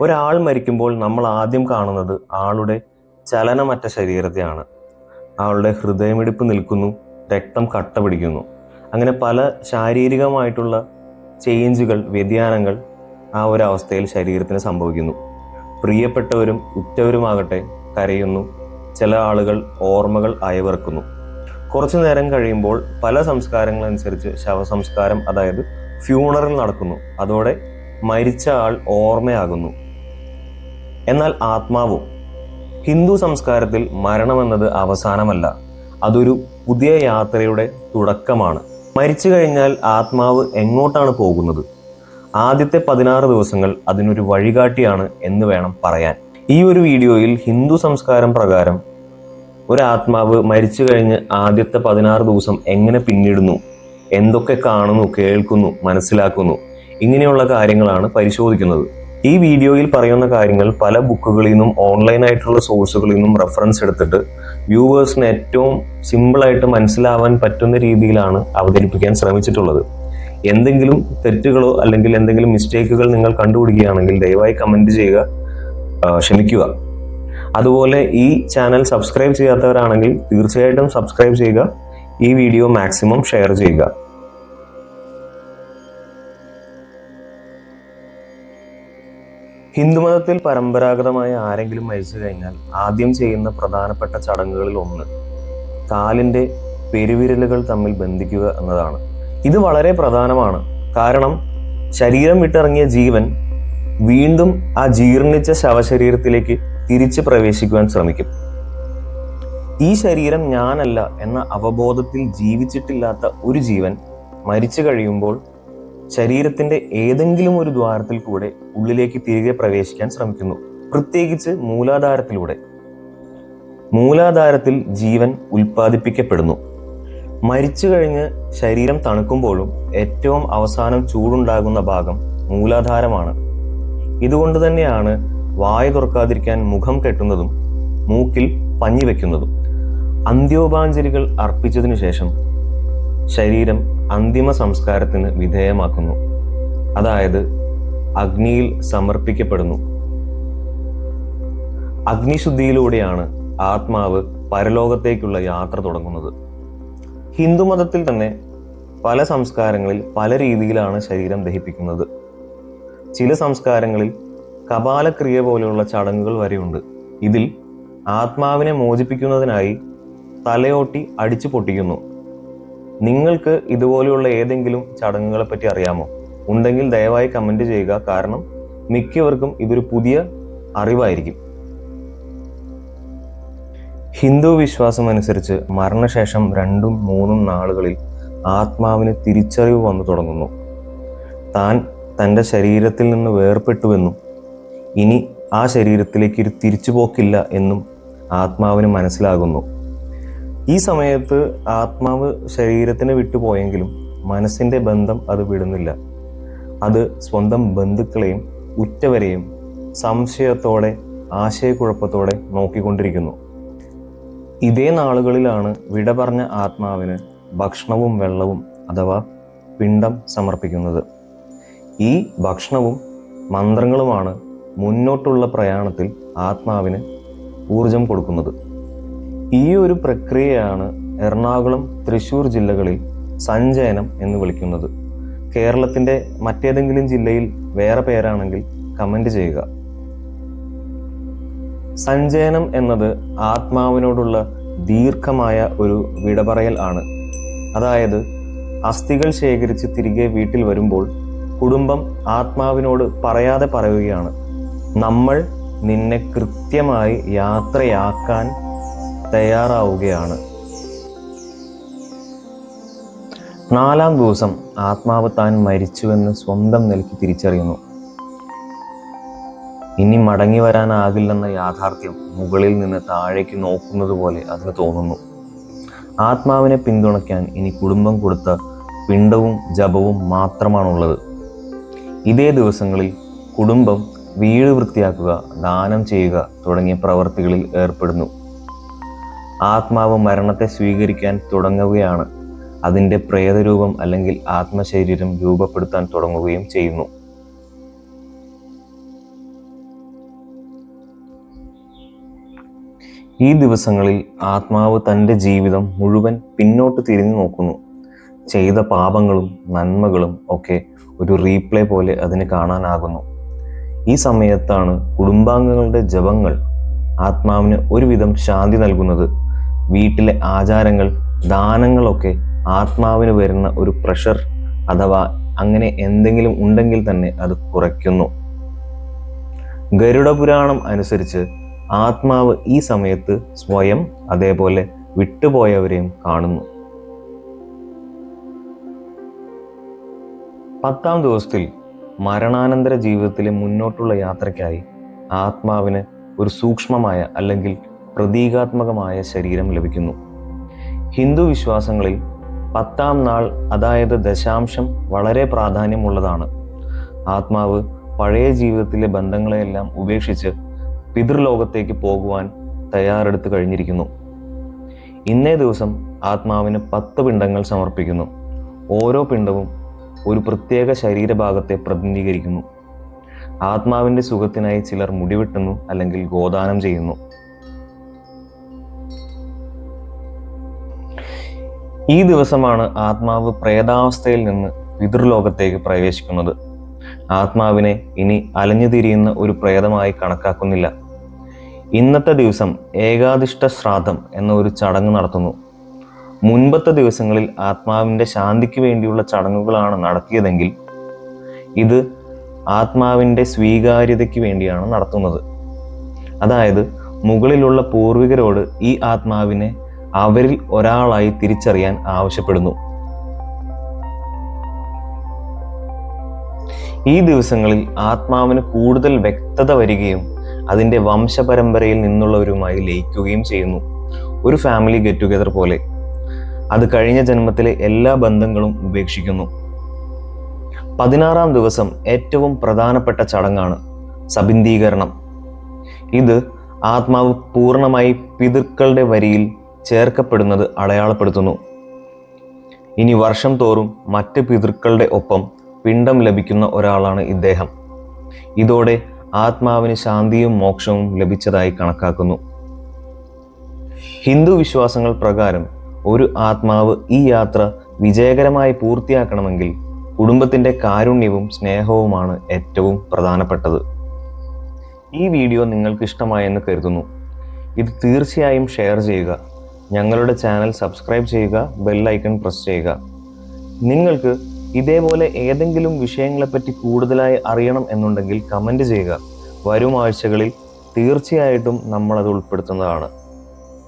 ഒരാൾ മരിക്കുമ്പോൾ നമ്മൾ ആദ്യം കാണുന്നത് ആളുടെ ചലനമറ്റ ശരീരത്തെയാണ്. ആളുടെ ഹൃദയമിടിപ്പ് നിൽക്കുന്നു രക്തം കട്ട പിടിക്കുന്നു. അങ്ങനെ പല ശാരീരികമായിട്ടുള്ള ചേഞ്ചുകൾ വ്യതിയാനങ്ങൾ ആ ഒരു അവസ്ഥയിൽ ശരീരത്തിന് സംഭവിക്കുന്നു. പ്രിയപ്പെട്ടവരും ഉറ്റവരുമാകട്ടെ കരയുന്നു ചില ആളുകൾ ഓർമ്മകൾ അയവിറക്കുന്നു. കുറച്ചു നേരം കഴിയുമ്പോൾ പല സംസ്കാരങ്ങളനുസരിച്ച് ശവസംസ്കാരം അതായത് ഫ്യൂണറൽ നടക്കുന്നു. അതോടെ മരിച്ച ആൾ ഓർമ്മയാകുന്നു. എന്നാൽ ആത്മാവും. ഹിന്ദു സംസ്കാരത്തിൽ മരണമെന്നത് അവസാനമല്ല. അതൊരു പുതിയ യാത്രയുടെ തുടക്കമാണ്. മരിച്ചു കഴിഞ്ഞാൽ ആത്മാവ് എങ്ങോട്ടാണ് പോകുന്നത്? ആദ്യത്തെ പതിനാറ് ദിവസങ്ങൾ അതിനൊരു വഴികാട്ടിയാണ് എന്ന് വേണം പറയാൻ. ഈ ഒരു വീഡിയോയിൽ ഹിന്ദു സംസ്കാരം പ്രകാരം ഒരു ആത്മാവ് മരിച്ചു കഴിഞ്ഞ് ആദ്യത്തെ പതിനാറ് ദിവസം എങ്ങനെ പിന്നിടുന്നു? എന്തൊക്കെ കാണുന്നു കേൾക്കുന്നു മനസ്സിലാക്കുന്നു? ഇങ്ങനെയുള്ള കാര്യങ്ങളാണ് പരിശോധിക്കുന്നത്. ഈ വീഡിയോയിൽ പറയുന്ന കാര്യങ്ങൾ പല ബുക്കുകളിൽ നിന്നും ഓൺലൈൻ ആയിട്ടുള്ള സോഴ്സുകളിൽ നിന്നും റെഫറൻസ് എടുത്തിട്ട് വ്യൂവേഴ്സിന് ഏറ്റവും സിമ്പിളായിട്ട് മനസ്സിലാവാൻ പറ്റുന്ന രീതിയിലാണ് അവതരിപ്പിക്കാൻ ശ്രമിച്ചിട്ടുള്ളത്. എന്തെങ്കിലും തെറ്റുകളോ അല്ലെങ്കിൽ എന്തെങ്കിലും മിസ്റ്റേക്കുകൾ നിങ്ങൾ കണ്ടുപിടിക്കുകയാണെങ്കിൽ ദയവായി കമന്റ് ചെയ്യുക ക്ഷമിക്കുക. അതുപോലെ ഈ ചാനൽ സബ്സ്ക്രൈബ് ചെയ്യാത്തവരാണെങ്കിൽ തീർച്ചയായിട്ടും സബ്സ്ക്രൈബ് ചെയ്യുക ഈ വീഡിയോ മാക്സിമം ഷെയർ ചെയ്യുക. ഹിന്ദുമതത്തിൽ പരമ്പരാഗതമായി ആരെങ്കിലും മരിച്ചു കഴിഞ്ഞാൽ ആദ്യം ചെയ്യുന്ന പ്രധാനപ്പെട്ട ചടങ്ങുകളിൽ ഒന്ന് കാലിന്റെ പെരുവിരലുകൾ തമ്മിൽ ബന്ധിക്കുക എന്നതാണ്. ഇത് വളരെ പ്രധാനമാണ്. കാരണം ശരീരം വിട്ടിറങ്ങിയ ജീവൻ വീണ്ടും ആ ജീർണിച്ച ശവശരീരത്തിലേക്ക് തിരിച്ച് പ്രവേശിക്കുവാൻ ശ്രമിക്കും. ഈ ശരീരം ഞാനല്ല എന്ന അവബോധത്തിൽ ജീവിച്ചിട്ടില്ലാത്ത ഒരു ജീവൻ മരിച്ചു കഴിയുമ്പോൾ ശരീരത്തിന്റെ ഏതെങ്കിലും ഒരു ദ്വാരത്തിൽ കൂടെ ഉള്ളിലേക്ക് തിരികെ പ്രവേശിക്കാൻ ശ്രമിക്കുന്നു. പ്രത്യേകിച്ച് മൂലാധാരത്തിലൂടെ. മൂലാധാരത്തിൽ ജീവൻ ഉൽപ്പാദിപ്പിക്കപ്പെടുന്നു. മരിച്ചു കഴിഞ്ഞ് ശരീരം തണുക്കുമ്പോഴും ഏറ്റവും അവസാനം ചൂടുണ്ടാകുന്ന ഭാഗം മൂലാധാരമാണ്. ഇതുകൊണ്ട് തന്നെയാണ് വായ തുറക്കാതിരിക്കാൻ മുഖം കെട്ടുന്നതും മൂക്കിൽ പഞ്ഞി വെക്കുന്നതും. അന്ത്യോപാഞ്ജലികൾ അർപ്പിച്ചതിനു ശേഷം ശരീരം അന്തിമ സംസ്കാരത്തിന് വിധേയമാക്കുന്നു. അതായത് അഗ്നിയിൽ സമർപ്പിക്കപ്പെടുന്നു. അഗ്നിശുദ്ധിയിലൂടെയാണ് ആത്മാവ് പരലോകത്തേക്കുള്ള യാത്ര തുടങ്ങുന്നത്. ഹിന്ദുമതത്തിൽ തന്നെ പല സംസ്കാരങ്ങളിൽ പല രീതിയിലാണ് ശരീരം ദഹിപ്പിക്കുന്നത്. ചില സംസ്കാരങ്ങളിൽ കപാലക്രിയ പോലെയുള്ള ചടങ്ങുകൾ വരെയുണ്ട്. ഇതിൽ ആത്മാവിനെ മോചിപ്പിക്കുന്നതിനായി തലയോട്ടി അടിച്ചു പൊട്ടിക്കുന്നു നിങ്ങൾക്ക് ഇതുപോലെയുള്ള ഏതെങ്കിലും ചടങ്ങുകളെ പറ്റി അറിയാമോ? ഉണ്ടെങ്കിൽ ദയവായി കമന്റ് ചെയ്യുക. കാരണം മിക്കവർക്കും ഇതൊരു പുതിയ അറിവായിരിക്കും. ഹിന്ദു വിശ്വാസം അനുസരിച്ച് മരണശേഷം രണ്ടും മൂന്നും നാളുകളിൽ ആത്മാവിന് തിരിച്ചറിവ് വന്നു തുടങ്ങുന്നു. താൻ തന്റെ ശരീരത്തിൽ നിന്ന് വേർപെട്ടുവെന്നും ഇനി ആ ശരീരത്തിലേക്ക് ഒരു തിരിച്ചുപോക്കില്ല എന്നും ആത്മാവിന് മനസ്സിലാകുന്നു. ഈ സമയത്ത് ആത്മാവ് ശരീരത്തിന് വിട്ടുപോയെങ്കിലും മനസ്സിന്റെ ബന്ധം അത് വിടുന്നില്ല. അത് സ്വന്തം ബന്ധുക്കളെയും ഉറ്റവരെയും സംശയത്തോടെ ആശയക്കുഴപ്പത്തോടെ നോക്കിക്കൊണ്ടിരിക്കുന്നു. ഇതേ നാളുകളിലാണ് വിട പറഞ്ഞ ആത്മാവിന് ഭക്ഷണവും വെള്ളവും അഥവാ പിണ്ടം സമർപ്പിക്കുന്നത്. ഈ ഭക്ഷണവും മന്ത്രങ്ങളുമാണ് മുന്നോട്ടുള്ള പ്രയാണത്തിൽ ആത്മാവിന് ഊർജം കൊടുക്കുന്നത്. ഈ ഒരു പ്രക്രിയയാണ് എറണാകുളം തൃശൂർ ജില്ലകളിൽ സഞ്ചയനം എന്ന് വിളിക്കുന്നത്. കേരളത്തിന്റെ മറ്റേതെങ്കിലും ജില്ലയിൽ വേറെ പേരാണെങ്കിൽ കമന്റ് ചെയ്യുക. സഞ്ചയനം എന്നത് ആത്മാവിനോടുള്ള ദീർഘമായ ഒരു വിടപറയൽ ആണ്. അതായത് അസ്ഥികൾ ശേഖരിച്ച് തിരികെ വീട്ടിൽ വരുമ്പോൾ കുടുംബം ആത്മാവിനോട് പറയാതെ പറയുകയാണ്. നമ്മൾ നിന്നെ കൃത്യമായി യാത്രയാക്കാൻ തയ്യാറാവുകയാണ്. നാലാം ദിവസം ആത്മാവ് താൻ മരിച്ചുവെന്ന് സ്വന്തം നിലയ്ക്ക് തിരിച്ചറിയുന്നു. ഇനി മടങ്ങി വരാനാകില്ലെന്ന യാഥാർത്ഥ്യം മുകളിൽ നിന്ന് താഴേക്ക് നോക്കുന്നത് പോലെ അതിന് തോന്നുന്നു. ആത്മാവിനെ പിന്തുണയ്ക്കാൻ ഇനി കുടുംബം കൊടുത്ത പിണ്ടവും ജപവും മാത്രമാണുള്ളത്. ഇതേ ദിവസങ്ങളിൽ കുടുംബം വീട് വൃത്തിയാക്കുക ദാനം ചെയ്യുക തുടങ്ങിയ പ്രവർത്തികളിൽ ഏർപ്പെടുന്നു. ആത്മാവ് മരണത്തെ സ്വീകരിക്കാൻ തുടങ്ങുകയാണ്. അതിന്റെ പ്രേതരൂപം അല്ലെങ്കിൽ ആത്മശരീരം രൂപപ്പെടുത്താൻ തുടങ്ങുകയും ചെയ്യുന്നു. ഈ ദിവസങ്ങളിൽ ആത്മാവ് തന്റെ ജീവിതം മുഴുവൻ പിന്നോട്ട് തിരിഞ്ഞു നോക്കുന്നു. ചെയ്ത പാപങ്ങളും നന്മകളും ഒക്കെ ഒരു റീപ്ലേ പോലെ അതിന് കാണാനാകുന്നു. ഈ സമയത്താണ് കുടുംബാംഗങ്ങളുടെ ജപങ്ങൾ ആത്മാവിന് ഒരുവിധം ശാന്തി നൽകുന്നത്. വീട്ടിലെ ആചാരങ്ങൾ ദാനങ്ങളൊക്കെ ആത്മാവിന് വരുന്ന ഒരു പ്രഷർ അഥവാ അങ്ങനെ എന്തെങ്കിലും ഉണ്ടെങ്കിൽ തന്നെ അത് കുറയ്ക്കുന്നു. ഗരുഡ പുരാണം അനുസരിച്ച് ആത്മാവ് ഈ സമയത്ത് സ്വയം അതേപോലെ വിട്ടുപോയവരെയും കാണുന്നു. പത്താം ദിവസത്തിൽ മരണാനന്തര ജീവിതത്തിലെ മുന്നോട്ടുള്ള യാത്രയ്ക്കായി ആത്മാവിന് ഒരു സൂക്ഷ്മമായ അല്ലെങ്കിൽ പ്രതീകാത്മകമായ ശരീരം ലഭിക്കുന്നു. ഹിന്ദു വിശ്വാസങ്ങളിൽ പത്താം നാൾ അതായത് ദശാംശം വളരെ പ്രാധാന്യമുള്ളതാണ്. ആത്മാവ് പഴയ ജീവിതത്തിലെ ബന്ധങ്ങളെയെല്ലാം ഉപേക്ഷിച്ച് പിതൃലോകത്തേക്ക് പോകുവാൻ തയ്യാറെടുത്ത് കഴിഞ്ഞിരിക്കുന്നു. ഇന്നേ ദിവസം ആത്മാവിന് പത്ത് പിണ്ടങ്ങൾ സമർപ്പിക്കുന്നു. ഓരോ പിണ്ടവും ഒരു പ്രത്യേക ശരീരഭാഗത്തെ പ്രതിനിധീകരിക്കുന്നു. ആത്മാവിന്റെ സുഖത്തിനായി ചിലർ മുടിവെട്ടുന്നു അല്ലെങ്കിൽ ഗോദാനം ചെയ്യുന്നു. ഈ ദിവസമാണ് ആത്മാവ് പ്രേതാവസ്ഥയിൽ നിന്ന് പിതൃലോകത്തേക്ക് പ്രവേശിക്കുന്നത്. ആത്മാവിനെ ഇനി അലഞ്ഞു തിരിയുന്ന ഒരു പ്രേതമായി കണക്കാക്കുന്നില്ല. ഇന്നത്തെ ദിവസം ഏകാദിഷ്ട ശ്രാദ്ധം എന്ന ഒരു ചടങ്ങ് നടത്തുന്നു. മുൻപത്തെ ദിവസങ്ങളിൽ ആത്മാവിന്റെ ശാന്തിക്ക് വേണ്ടിയുള്ള ചടങ്ങുകളാണ് നടത്തിയതെങ്കിൽ ഇത് ആത്മാവിന്റെ സ്വീകാര്യതയ്ക്ക് വേണ്ടിയാണ് നടത്തുന്നത്. അതായത് മുകളിലുള്ള പൂർവികരോട് ഈ ആത്മാവിനെ അവരിൽ ഒരാളായി തിരിച്ചറിയാൻ ആവശ്യപ്പെടുന്നു. ഈ ദിവസങ്ങളിൽ ആത്മാവിന് കൂടുതൽ വ്യക്തത വരികയും അതിന്റെ വംശപരമ്പരയിൽ നിന്നുള്ളവരുമായി ലയിക്കുകയും ചെയ്യുന്നു. ഒരു ഫാമിലി ഗെറ്റ് ടുഗെദർ പോലെ. അത് കഴിഞ്ഞ ജന്മത്തിലെ എല്ലാ ബന്ധങ്ങളും ഉപേക്ഷിക്കുന്നു. പതിനാറാം ദിവസം ഏറ്റവും പ്രധാനപ്പെട്ട ചടങ്ങാണ് സബിന്ദീകരണം. ഇത് ആത്മാവ് പൂർണമായി പിതൃക്കളുടെ വരിയിൽ ചേർക്കപ്പെടുന്നത് അടയാളപ്പെടുത്തുന്നു. ഇനി വർഷം തോറും മറ്റ് പിതൃക്കളുടെ ഒപ്പം പിണ്ടം ലഭിക്കുന്ന ഒരാളാണ് ഇദ്ദേഹം. ഇതോടെ ആത്മാവിന് ശാന്തിയും മോക്ഷവും ലഭിച്ചതായി കണക്കാക്കുന്നു. ഹിന്ദു വിശ്വാസങ്ങൾ പ്രകാരം ഒരു ആത്മാവ് ഈ യാത്ര വിജയകരമായി പൂർത്തിയാക്കണമെങ്കിൽ കുടുംബത്തിന്റെ കാരുണ്യവും സ്നേഹവുമാണ് ഏറ്റവും പ്രധാനപ്പെട്ടത്. ഈ വീഡിയോ നിങ്ങൾക്ക് ഇഷ്ടമായെന്ന് കരുതുന്നു. ഇത് തീർച്ചയായും ഷെയർ ചെയ്യുക. ഞങ്ങളുടെ ചാനൽ സബ്സ്ക്രൈബ് ചെയ്യുക ബെൽ ഐക്കൺ പ്രസ് ചെയ്യുക. നിങ്ങൾക്ക് ഇതേപോലെ ഏതെങ്കിലും വിഷയങ്ങളെപ്പറ്റി കൂടുതലായി അറിയണം എന്നുണ്ടെങ്കിൽ കമന്റ് ചെയ്യുക. വരും ആഴ്ചകളിൽ തീർച്ചയായിട്ടും നമ്മളത് ഉൾപ്പെടുത്തുന്നതാണ്.